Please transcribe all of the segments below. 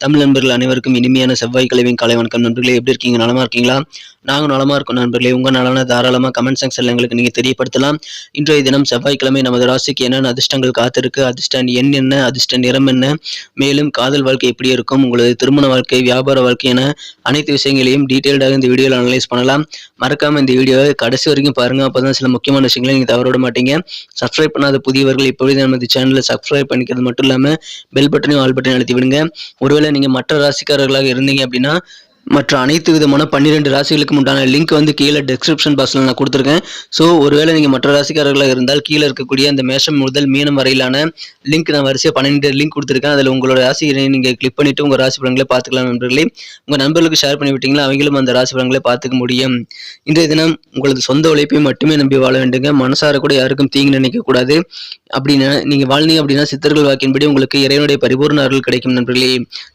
தமிழ் நண்பர்கள் அனைவருக்கும் இனிமையான செவ்வாய்க்கிழமையும் காலை வணக்கம் நண்பர்களே. எப்படி இருக்கீங்க? நலமா இருக்கீங்களா? நாங்கள் நலமா இருக்கோம் நண்பர்களே. உங்க நலன தாராளமாக கமெண்ட் செக்ஷன்ல எங்களுக்கு நீங்க தெரியப்படுத்தலாம். இன்றைய தினம் செவ்வாய்க்கிழமை நமது ராசிக்கு என்னென்ன அதிர்ஷ்டங்கள் காத்திருக்கு? அதிர்ஷ்ட எண் என்ன? அதிர்ஷ்ட நிறம் என்ன? மேலும் காதல் வாழ்க்கை எப்படி இருக்கும்? உங்களது திருமண வாழ்க்கை வியாபார வாழ்க்கை என அனைத்து விஷயங்களையும் டீட்டெயில்டாக இந்த வீடியோவில் அனலைஸ் பண்ணலாம். மறக்காம இந்த வீடியோவை கடைசி வரைக்கும் பாருங்க. அப்பதான் சில முக்கியமான விஷயங்களை நீங்க தவற விட மாட்டீங்க. சப்ஸ்கிரைப் பண்ணாத புதியவர்கள் இப்பொழுது நமது சேனலை சப்ஸ்கிரைப் பண்ணிக்கிறது மட்டும் இல்லாம பெல் பட்டனையும் ஆல் பட்டனையும் அழுத்தி விடுங்க. ஒருவேளை நீங்கள் மற்ற ராசிக்காரர்களாக இருந்தீங்க அப்படின்னா மற்ற அனைத்து விதமான பன்னிரெண்டு ராசிகளுக்கு உண்டான லிங்க் வந்து கீழே டிஸ்கிரிப்ஷன் பாக்ஸில் நான் கொடுத்துருக்கேன். ஸோ ஒருவேளை நீங்கள் மற்ற ராசிக்காரர்களாக இருந்தால் கீழே இருக்கக்கூடிய அந்த மேஷம் முதல் மீனம் வரையிலான லிங்க் நான் வரிசையாக பன்னெண்டு லிங்க் கொடுத்துருக்கேன். அதில் உங்களோட ராசியை நீங்கள் கிளிக் பண்ணிவிட்டு உங்கள் ராசி பலன்களை பார்த்துக்கலாம் நண்பர்களே. உங்கள் நண்பர்களுக்கு ஷேர் பண்ணி விட்டீங்களா அவங்களும் அந்த ராசி பலன்களை பார்த்துக்க முடியும். இன்றைய தினம் உங்களது சொந்த உழைப்பை மட்டுமே நம்பி வாழ வேண்டுங்க. மனசார கூட யாருக்கும் தீங்கு நினைக்கக்கூடாது அப்படின்னா நீங்கள் வாழ்ந்தீங்க அப்படின்னா சித்தர்கள் வாக்கின்படி உங்களுக்கு இறைவனுடைய பரிபூர்ண அருள் கிடைக்கும் நண்பர்களே.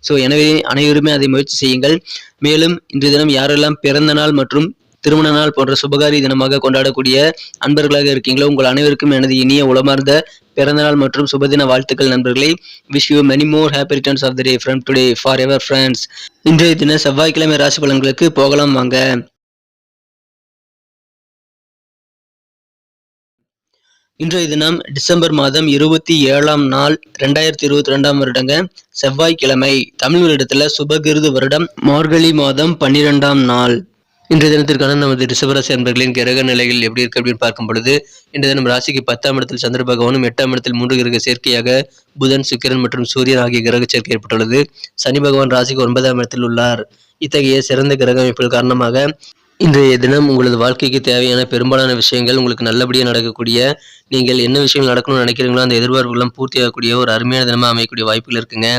ஸோ எனவே அனைவருமே அதை முயற்சி செய்யுங்கள். மேலும் இன்றைய தினம் யாரெல்லாம் பிறந்த நாள் மற்றும் திருமண நாள் போன்ற சுபகாரி தினமாக கொண்டாடக்கூடிய அன்பர்களாக இருக்கீங்களோ உங்கள் அனைவருக்கும் எனது இனிய உளமார்ந்த பிறந்தநாள் மற்றும் சுபதின வாழ்த்துக்கள் நண்பர்களே. Wish you many more happy returns of the day from today forever friends இன்றைய தின செவ்வாய்க்கிழமை ராசி பலன்களுக்கு போகலாம் வாங்க. இன்றைய தினம் டிசம்பர் மாதம் இருபத்தி ஏழாம் நாள் ரெண்டாயிரத்தி இருபத்தி ரெண்டாம் வருடங்க. செவ்வாய்க்கிழமை தமிழ் வருடத்துல சுபகிருது வருடம் மார்கழி மாதம் பன்னிரெண்டாம் நாள். இன்றைய தினத்திற்கான நமது ரிஷபராசி அன்பர்களின் கிரக நிலைகள் எப்படி இருக்கு அப்படின்னு பார்க்கும் பொழுது இன்றைய தினம் ராசிக்கு பத்தாம் இடத்தில் சந்திர பகவானும் எட்டாம் இடத்தில் மூன்று கிரக சேர்க்கையாக புதன் சுக்கிரன் மற்றும் சூரியன் ஆகிய கிரக சேர்க்கை ஏற்பட்டுள்ளது. சனி பகவான் ராசிக்கு ஒன்பதாம் இடத்தில் உள்ளார். இத்தகைய சிறந்த கிரக அமைப்புகள் காரணமாக இன்றைய தினம் உங்களது வாழ்க்கைக்கு தேவையான பெரும்பாலான விஷயங்கள் உங்களுக்கு நல்லபடியாக நடக்கக்கூடிய நீங்கள் என்ன விஷயங்கள் நடக்கணும்னு நினைக்கிறீங்களோ அந்த எதிர்பார்ப்புகளும் பூர்த்தி ஆகக்கூடிய ஒரு அருமையான தினமாக அமையக்கூடிய வாய்ப்புகள் இருக்குங்க.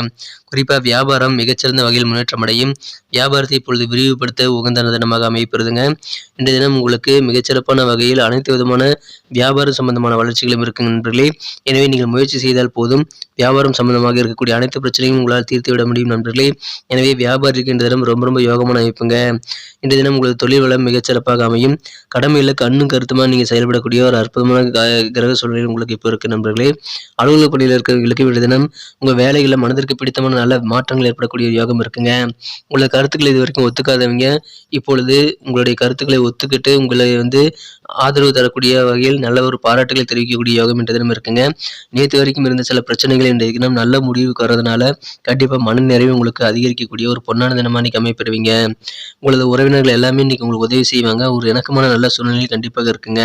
குறிப்பாக வியாபாரம் மிகச்சிறந்த வகையில் முன்னேற்றம் அடையும் வியாபாரத்தை இப்பொழுது விரிவுபடுத்த உகந்த தினமாக அமையப்படுதுங்க இன்றைய தினம் உங்களுக்கு மிகச்சிறப்பான வகையில் அனைத்து விதமான வியாபாரம் சம்பந்தமான வளர்ச்சிகளும் இருக்கு நண்பர்களே. எனவே நீங்கள் முயற்சி செய்தால் போதும். வியாபாரம் சம்பந்தமாக இருக்கக்கூடிய அனைத்து பிரச்சனையும் உங்களால் தீர்த்து விட முடியும் நண்பர்களே. எனவே வியாபாரிக்கு இன்றைய தினம் ரொம்ப ரொம்ப யோகமான அமைப்புங்க. இன்றைய தினம் உங்களது தொழில் வளம் மிகச்சிறப்பாக அமையும். கடமையில் கண்ணும் கருத்துமாக நீங்கள் செயல்படக்கூடிய ஒரு அற்புதமான கிரக சூழ்நிலை உங்களுக்கு இப்போ இருக்குது நண்பர்களே. அலுவலக பணியில் இருக்கிறவங்களுக்கு இன்றைய தினம் உங்கள் வேலைகளில் மனதிற்கு பிடித்தமான நல்ல மாற்றங்கள் ஏற்படக்கூடிய யோகம் இருக்குங்க. உங்களோட கருத்துக்களை இது வரைக்கும் ஒத்துக்காதவங்க இப்பொழுது உங்களுடைய கருத்துக்களை ஒத்துக்கிட்டு உங்களை வந்து ஆதரவு தரக்கூடிய வகையில் நல்ல ஒரு பாராட்டுகளை தெரிவிக்கக்கூடிய யோகம் என்ற தினம் இருக்குங்க. நேற்று வரைக்கும் இருந்த சில பிரச்சனைகள் இன்றைய தினம் நல்ல முடிவுக்கு வரதுனால கண்டிப்பாக மன நிறைவு உங்களுக்கு அதிகரிக்கக்கூடிய ஒரு பொன்னான தினமாக இன்னைக்கு அமைப்பெறுவீங்க. உங்களது உறவினர்கள் எல்லாமே இன்னைக்கு உங்களுக்கு உதவி செய்வாங்க. ஒரு இணக்கமான நல்ல சூழ்நிலை கண்டிப்பாக இருக்குங்க.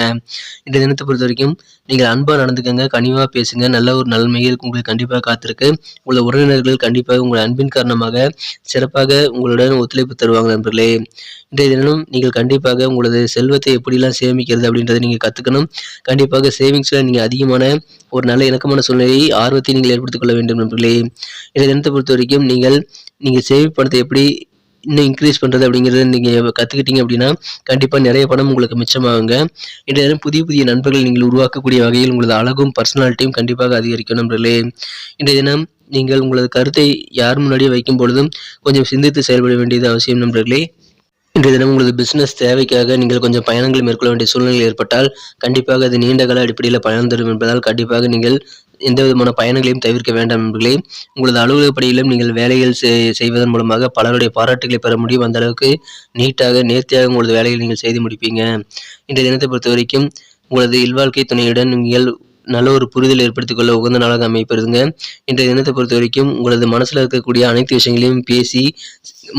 இந்த தினத்தை பொறுத்த வரைக்கும் நீங்கள் அன்பாக நடந்துக்கங்க கனிவாக பேசுங்க. நல்ல ஒரு நன்மைகள் உங்களுக்கு கண்டிப்பாக காத்திருக்கு. உங்களது உறவினர்கள் கண்டிப்பாக உங்கள் அன்பின் காரணமாக சிறப்பாக உங்களுடன் ஒத்துழைப்பு தருவாங்க நண்பர்களே. இன்றைய தினம் நீங்கள் கண்டிப்பாக உங்களது செல்வத்தை எப்படிலாம் சேமிக்கிறது அப்படின்றத நீங்கள் கற்றுக்கணும் கண்டிப்பாக சேவிங்ஸில் நீங்கள் அதிகமான ஒரு நல்ல இணக்கமான சூழ்நிலையை ஆர்வத்தை நீங்கள் ஏற்படுத்திக் கொள்ள வேண்டும் நண்பர்களே. இன்றைய தினத்தை பொறுத்த வரைக்கும் நீங்கள் நீங்கள் சேவிங் பணத்தை எப்படி இன்னும் இன்க்ரீஸ் பண்ணுறது அப்படிங்கிறத நீங்கள் கற்றுக்கிட்டீங்க அப்படின்னா கண்டிப்பாக நிறைய பணம் உங்களுக்கு மிச்சமாகுங்க. இன்றைய நேரம் புதிய புதிய நண்பர்கள் நீங்கள் உருவாக்கக்கூடிய வகையில் உங்களது அழகும் பர்சனாலிட்டியும் கண்டிப்பாக அதிகரிக்கும் நண்பர்களே. இன்றைய தினம் நீங்கள் உங்களது கருத்தை யார் முன்னாடியே வைக்கும் பொழுதும் கொஞ்சம் சிந்தித்து செயல்பட வேண்டியது அவசியம் நண்பர்களே. இன்றைய தினம் உங்களது பிசினஸ் தேவைக்காக நீங்கள் கொஞ்சம் பயணங்கள் மேற்கொள்ள வேண்டிய சூழ்நிலை ஏற்பட்டால் கண்டிப்பாக அது நீண்ட கால அடிப்படையில் பயணம் தரும் என்பதால் கண்டிப்பாக நீங்கள் எந்த விதமான பயணங்களையும் தவிர்க்க வேண்டாம் என்பர்களே உங்களது அலுவலக பணியிலும் நீங்கள் வேலைகள் செய்வதன் மூலமாக பலருடைய பாராட்டுகளை பெற முடியும். அந்த அளவுக்கு நீட்டாக நேர்த்தியாக உங்களது வேலைகளை நீங்கள் செய்து முடிப்பீங்க. இன்றைய தினத்தை பொறுத்த வரைக்கும் உங்களது இல்வாழ்க்கை துணையுடன் நீங்கள் நல்ல ஒரு புரிதல் ஏற்படுத்திக் கொள்ள உகந்த நாளாக அமைப்பதுங்க இன்றைய தினத்தை பொறுத்த வரைக்கும் உங்களது மனசில் இருக்கக்கூடிய அனைத்து விஷயங்களையும் பேசி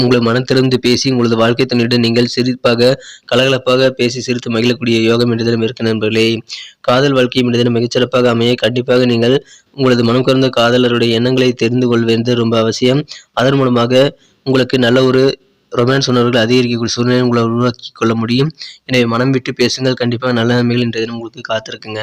உங்களை மனம் திறந்து பேசி உங்களது வாழ்க்கை துணையுடன் நீங்கள் சிரிப்பாக கலகலப்பாக பேசி சிரித்து மகிழக்கூடிய யோகம் என்ற தினம் இருக்க நண்பர்களே. காதல் வாழ்க்கை என்ற தினம் மிகச்சிறப்பாக அமைய கண்டிப்பாக நீங்கள் உங்களது மனம் கறந்த காதலருடைய எண்ணங்களை தெரிந்து கொள்வது ரொம்ப அவசியம். அதன் மூலமாக உங்களுக்கு நல்ல ஒரு ரொமான்ஸ் உணர்வுகள் அதிகரிக்கக்கூடிய சூழ்நிலை உங்களை உருவாக்கி கொள்ள முடியும். எனவே மனம் விட்டு பேசுங்கள். கண்டிப்பாக நல்ல நன்மைகள் இன்றைய தினம் உங்களுக்கு காத்திருக்குங்க.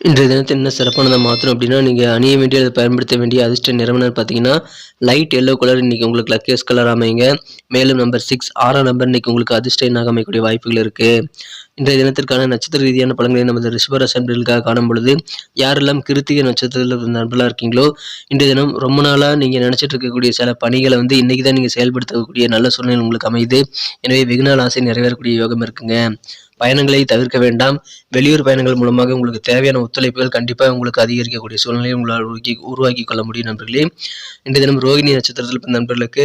இன்றைய தினத்தை என்ன சிறப்பானதை மாற்றணும் அப்படின்னா நீங்கள் அணிய வேண்டிய அதை பயன்படுத்த வேண்டிய அதிர்ஷ்ட நிறுவனர் பார்த்தீங்கன்னா லைட் எல்லோ கலர் இன்றைக்கி உங்களுக்கு லக்கேஸ் கலர் அமைங்க மேலும் நம்பர் சிக்ஸ் ஆறாம் நம்பர் இன்றைக்கி உங்களுக்கு அதிர்ஷ்ட எண்ணாக அமைக்கக்கூடிய வாய்ப்புகள் இருக்குது இன்றைய தினத்திற்கான நட்சத்திர ரீதியான பழங்களை நமது ரிஷபராசி அன்பர்களுக்காக காணும் பொழுது யாரெல்லாம் கிருத்திகை நட்சத்திரத்தில் நண்பர்களாக இருக்கீங்களோ இன்றைய தினம் ரொம்ப நாளாக நீங்கள் நினச்சிட்டு இருக்கக்கூடிய சில பணிகளை வந்து இன்றைக்கி தான் நீங்கள் செயல்படுத்தக்கூடிய நல்ல சூழ்நிலை உங்களுக்கு அமையுது. எனவே வெகுநாள் ஆசை நிறைவேறக்கூடிய யோகம் இருக்குங்க. பயணங்களை தவிர்க்க வேண்டாம். வெளியூர் பயணங்கள் மூலமாக உங்களுக்கு தேவையான ஒத்துழைப்புகள் கண்டிப்பாக உங்களுக்கு அதிகரிக்கக்கூடிய சூழ்நிலையை உங்களால் உருவாக்கி உருவாக்கி கொள்ள முடியும் நண்பர்களே. இன்றைய தினம் ரோகிணி நட்சத்திரத்தில் நண்பர்களுக்கு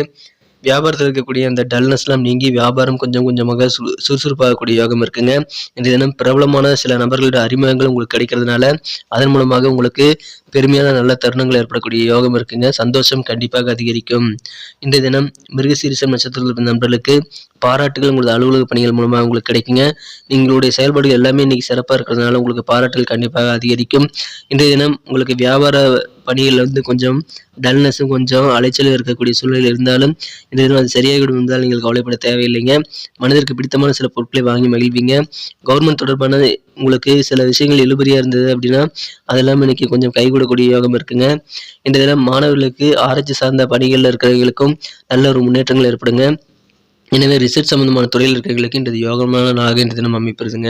வியாபாரத்தில் இருக்கக்கூடிய அந்த டல்னஸ்லாம் நீங்கி வியாபாரம் கொஞ்சம் கொஞ்சமாக சு சுறுசுறுப்பாகக்கூடிய யோகம் இருக்குங்க. இன்றைய தினம் பிரபலமான சில நபர்களோட அறிமுகங்கள் உங்களுக்கு கிடைக்கிறதுனால அதன் மூலமாக உங்களுக்கு பெருமையான நல்ல தருணங்கள் ஏற்படக்கூடிய யோகம் இருக்குங்க. சந்தோஷம் கண்டிப்பாக அதிகரிக்கும். இன்றைய தினம் மிருகசீரிசம் நட்சத்திரத்தில் பிறந்த நண்பர்களுக்கு பாராட்டுகள் உங்களது அலுவலக பணிகள் மூலமாக உங்களுக்கு கிடைக்குங்க. நீங்களுடைய செயல்பாடுகள் எல்லாமே இன்னைக்கு சிறப்பாக இருக்கிறதுனால உங்களுக்கு பாராட்டுகள் கண்டிப்பாக அதிகரிக்கும். இன்றைய தினம் உங்களுக்கு வியாபார பணிகளில் வந்து கொஞ்சம் டல்னஸும் கொஞ்சம் அலைச்சலும் இருக்கக்கூடிய சூழ்நிலை இருந்தாலும் இந்த தினம் அது சரியாகிவிடும் இருந்தால் நீங்கள் கவலைப்பட தேவையில்லைங்க. மனதிற்கு பிடித்தமான சில பொருட்களை வாங்கி மகிழ்வீங்க. கவர்மெண்ட் தொடர்பான உங்களுக்கு சில விஷயங்கள் இழுபறியாக இருந்தது அப்படின்னா அதெல்லாம் இன்னைக்கு கொஞ்சம் கைகூடக்கூடிய யோகம் இருக்குங்க. இந்த தினம் மாணவர்களுக்கு ஆராய்ச்சி சார்ந்த பணிகளில் இருக்கிறவங்களுக்கும் நல்ல ஒரு முன்னேற்றங்கள் ஏற்படுங்க. எனவே ரிசர்ச் சம்பந்தமான துறையில் இருக்கிறவங்களுக்கு இந்த யோகமான நாளாக இந்த தினம் அமைப்பிருதுங்க